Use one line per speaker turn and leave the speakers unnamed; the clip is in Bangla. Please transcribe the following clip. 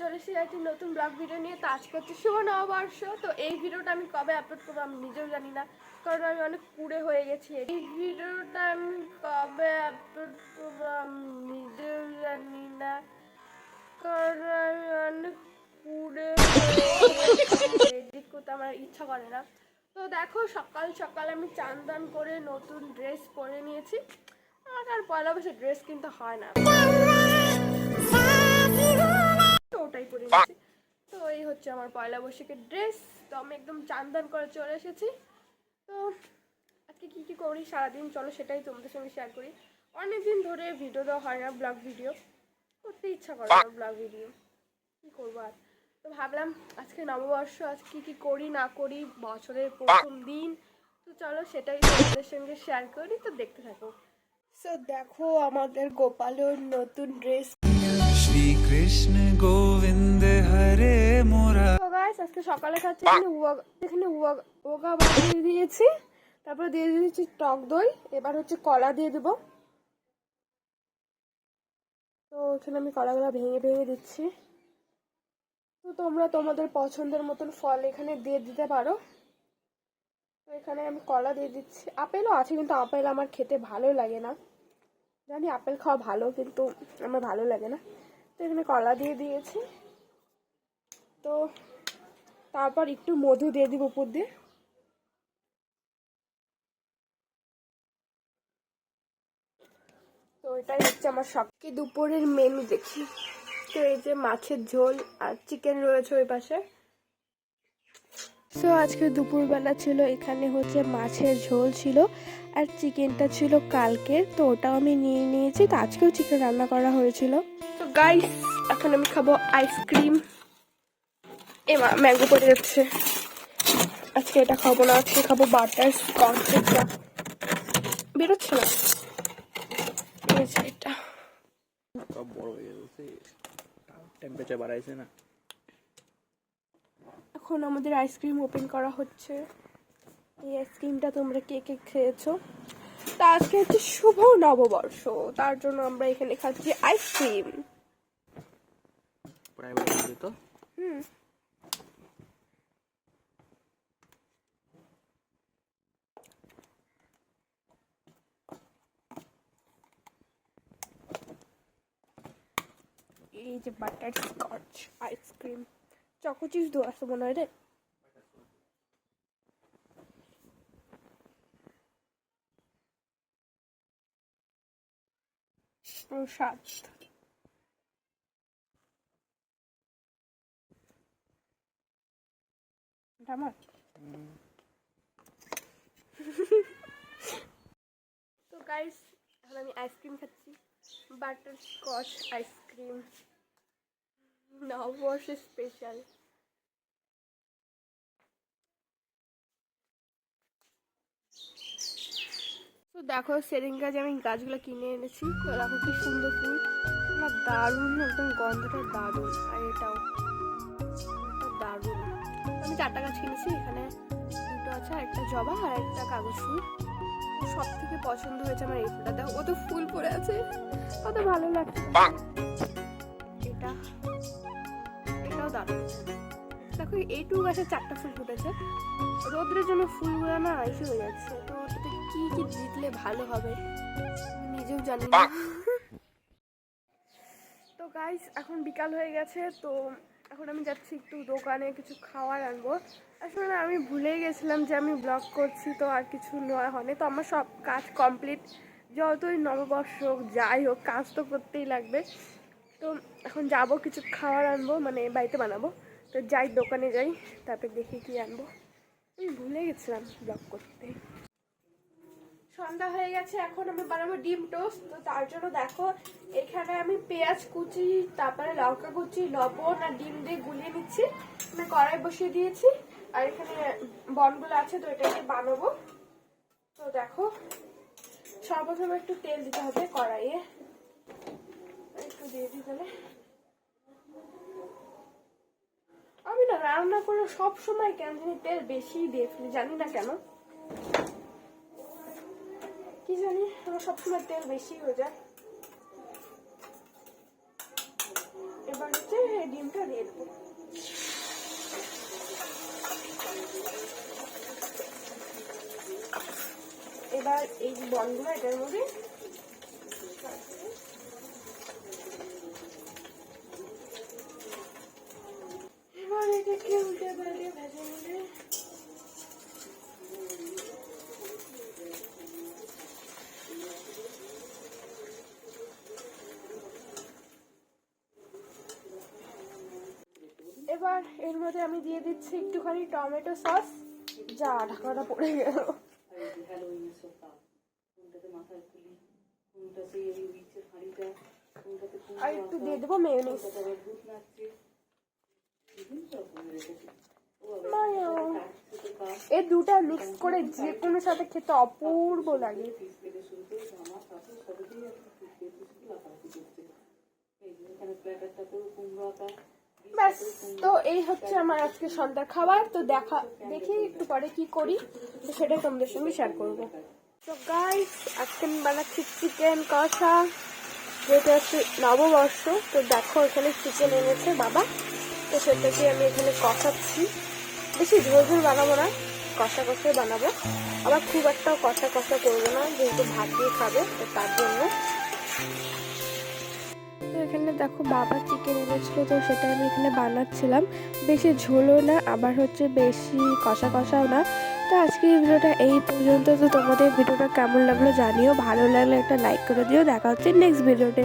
চলে এসেছি একটি নতুন ব্লগ ভিডিও নিয়ে। তো হচ্ছে শুভ নববর্ষ তো এই ভিডিওটা আমি কবে আপলোড করব আমি নিজেও জানি না, কারণ আমি অনেক কুড়ে হয়ে গেছি। এই ভিডিওটা আমি কবে আপলোড করব আমি নিজেও জানি না, কারণ আমি অনেক কুড়ে এডিট করতে আমার ইচ্ছা করে না। তো দেখো, সকাল সকাল আমি চান দান করে নতুন ড্রেস পরে নিয়েছি। আমার আর পয়লা বসে ড্রেস কিনতে হয় না। তো ওটাই পরে নিয়েছি। তো এই হচ্ছে আমার পয়লা বৈশাখের ড্রেস তো আমি একদম চান দান করে চলে এসেছি। তো আজকে কী কী করি, সারাদিন চলো সেটাই তোমাদের সঙ্গে শেয়ার করি। অনেকদিন ধরে ভিডিও দেওয়া হয় না ব্লগ ভিডিও করতে ইচ্ছা করে না ব্লগ ভিডিও কী করব আর? তো ভাবলাম আজকে নববর্ষ, আজ কী কী করি, না করি, বছরের প্রথম দিন। তো চলো সেটাই তোমাদের সঙ্গে শেয়ার করি, তো দেখতে থাকো। সো দেখো আমাদের গোপালের নতুন ড্রেস
কৃষ্ণ
হরে মোরা। আজকে সকালে খাচ্ছি এখানে এখানে ওগা বানিয়ে দিয়েছি। দিয়ে দিয়েছি টক দই, এবার হচ্ছে কলা দিয়ে তো এখানে আমি কলাগুলো ভেঙে ভেঙে দিচ্ছি। তো তোমরা তোমাদের পছন্দের মতন ফল এখানে দিয়ে দিতে পারো। তো এখানে আমি কলা দিয়ে দিচ্ছি। আপেলও আছে, কিন্তু আপেল আমার খেতে ভালো লাগে না। জানি আপেল খাওয়া ভালো, কিন্তু আমার ভালো লাগে না। তো এখানে কলা দিয়ে দিয়েছি। তো তারপর একটু মধু দিয়ে দিব উপর দিয়ে। তো এটাই হচ্ছে আমার সবকে দুপুরের মেনু দেখি। তো এই যে মাছের ঝোল আর চিকেন রয়েছে ওই পাশে। সো আজকে দুপুরবেলা ছিল, এখানে হচ্ছে মাছের ঝোল ছিল আর চিকেনটা ছিল কালকের। তো ওটাও আমি নিয়ে নিয়েছি। তো আজকেও চিকেন রান্না করা হয়েছিল। গাইস এখন আমি খাব আইসক্রিম এমা ম্যাঙ্গো পড়ে যাচ্ছে আজকে এটা খাব না আজকে খাব বাটার স্কচ বেরোচ্ছে না। এটা।
বড় হয়ে গেছে। টেম্পারেচার বাড়াইছে না।
এখন আমাদের আইসক্রিম ওপেন করা হচ্ছে। এই আইসক্রিমটা তোমরা কে কে খেয়েছো? তা আজকে হচ্ছে শুভ নববর্ষ। তার জন্য আমরা এখানে খাচ্ছি আইসক্রিম
প্রাইভেট আছে তো
হুম। এই যে butterscotch ice cream choco cheese দেওয়া আছে মনে হয় রে। প্রসাদ। এটা আমার তো গাইস এখন আমি আইসক্রিম খাচ্ছি বাটার স্কচ আইসক্রিম নববর্ষ স্পেশাল তো দেখো সেদিন গাছে আমি গাছগুলো কিনে এনেছি, তো দেখো কি সুন্দর ফুল। না দারুণ, একদম গন্ধটা দারুণ। আর এটাও। এটা দারুণ। চারটা গাছ কিনেছি এখানে দুটো আছে আর একটা জবা আর একটা কাগজ ফুল। সব থেকে পছন্দ হয়েছে আমার এই ফুলটা দেখো কত ফুল পড়ে আছে। কত ভালো লাগছে। এটা এটাও দারুণ। দেখো এইটুকু গাছে চারটা ফুল ফুটেছে। রোদ্রের জন্য ফুলগুলো না এসে হয়ে যাচ্ছে। তো ওটাতে কি কি দিলে ভালো হবে নিজেও জানি না। তো গাইস এখন বিকাল হয়ে গেছে। তো এখন আমি যাচ্ছি একটু দোকানে কিছু খাবার আনব। আসলে আমি ভুলেই গেছিলাম যে আমি ব্লগ করছি, তো আর কিছু নয়, হয়নি। তো আমার সব কাজ কমপ্লিট যতই নববর্ষ হোক, যাই হোক, কাজ তো করতেই লাগবে। তো এখন যাব, কিছু খাবার আনব মানে বাড়িতে বানাবো। তো যাই, দোকানে যাই, তারপর দেখি কি আনব। আমি ভুলে গেছিলাম ব্লগ করতে। সন্ধ্যা হয়ে গেছে, এখন আমি বানাবো ডিম টোস্ট। তো তার জন্য দেখো, এখানে আমি পেঁয়াজ কুচি, তারপরে লঙ্কা কুচি, লবণ আর ডিম দিয়ে গুলিয়ে নিচ্ছি। আমি কড়াই বসিয়ে দিয়েছি, আর এখানে বনগুলো আছে, তো এটাকে বানাবো। তো দেখো, সর্বপ্রথমে একটু তেল দিতে হবে কড়াইয়ে। একটু দিয়ে দিই তাহলে। আমি না রান্না করে সব সময় কেন জানি তেল বেশি দিয়ে ফেলি, জানি না কেন। সবসময় তেল বেশি হয়ে যায়। এবার হচ্ছে ডিমটা দিয়ে দেবো। এবার এই বনগুলো এটার মধ্যে এবার এর মধ্যে আমি দিয়ে দিচ্ছি একটুখানি টমেটো সস। যা ঢাকাটা পড়ে গেল। আর একটু দিয়ে দেবো মেয়োনিজ
কোনটাতে আবার ভূত নাচছে বিভিন্ন রকমের রেখেছি
মায়ো
ছোটো কাপ
এই দুটা মিক্স করে যে কোনো সাথে খেতে অপূর্ব লাগে
এখানে
ব্যাস, তো এই হচ্ছে আমার আজকে সন্ধ্যার খাবার। তো দেখা, দেখি একটু পরে কি করি, তো সেটা তোমাদের সঙ্গে শেয়ার করব। তো গাইস আজকে আমি বানাচ্ছি চিকেন কষা যেটা হচ্ছে নববর্ষ, তো দেখো এখানে চিকেন এনেছে বাবা। তো সেটাকে আমি এখানে কষাচ্ছি। বেশি ঝোল ঝোল বানাবো না, কষা কষাই বানাবো। আবার খুব একটা কষা কষা করব না, যেহেতু ভাত দিয়ে খাবে, তো তার জন্য। এখানে দেখো বাবা চিকেন এনেছিলো, তো সেটা আমি এখানে বানাচ্ছিলাম। বেশি ঝোলও না, আবার হচ্ছে বেশি কষা কষাও না। তো আজকে এই ভিডিওটা এই পর্যন্ত। তো তোমাদের ভিডিওটা কেমন লাগল জানিও, ভালো লাগলে একটা লাইক করে দিও। দেখা হচ্ছে নেক্সট ভিডিওতে